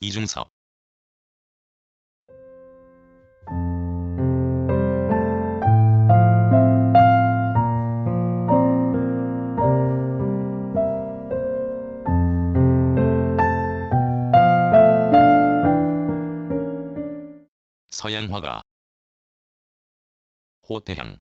이중섭 서양화가. 호태향.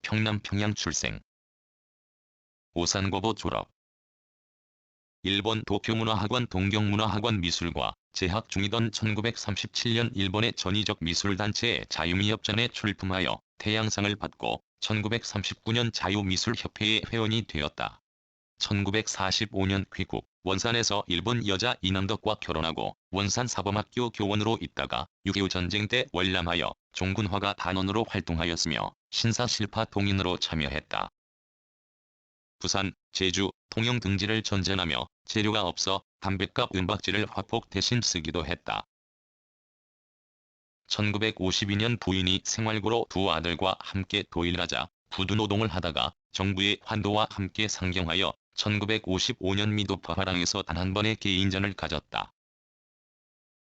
평남 평양 출생. 오산고보 졸업 일본 도쿄문화학원 동경문화학원 미술과 재학 중이던 1937년 일본의 전위적 미술단체 자유미협전에 출품하여 태양상을 받고 1939년 자유미술협회의 회원이 되었다. 1945년 귀국, 원산에서 일본 여자 이남덕과 결혼하고 원산 사범학교 교원으로 있다가 6.25 전쟁 때 월남하여 종군화가 단원으로 활동하였으며 신사실파 동인으로 참여했다. 부산, 제주, 통영 등지를 전전하며 재료가 없어 담뱃값 은박지를 화폭 대신 쓰기도 했다. 1952년 부인이 생활고로 두 아들과 함께 도일하자 부두노동을 하다가 정부의 환도와 함께 상경하여 1955년 미도파 화랑에서 단 한 번의 개인전을 가졌다.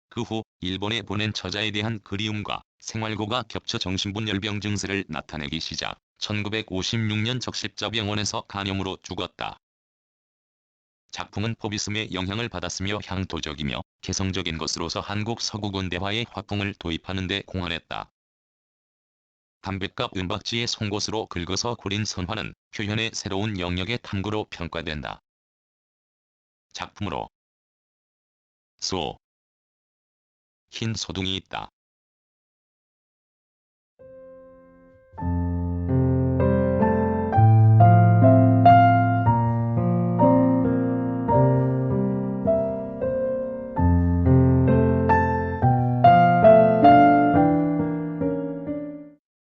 그 후 일본에 보낸 처자에 대한 그리움과 생활고가 겹쳐 정신분 열병 증세를 나타내기 시작 1956년 적십자병원에서 간염으로 죽었다. 작품은 포비즘의 영향을 받았으며 향토적이며 개성적인 것으로서 한국 서구근대화의 화풍을 도입하는 데 공헌했다. 담뱃값 은박지의 송곳으로 긁어서 그린 선화는 표현의 새로운 영역의 탐구로 평가된다. 작품으로 소, 흰 소둥이 있다.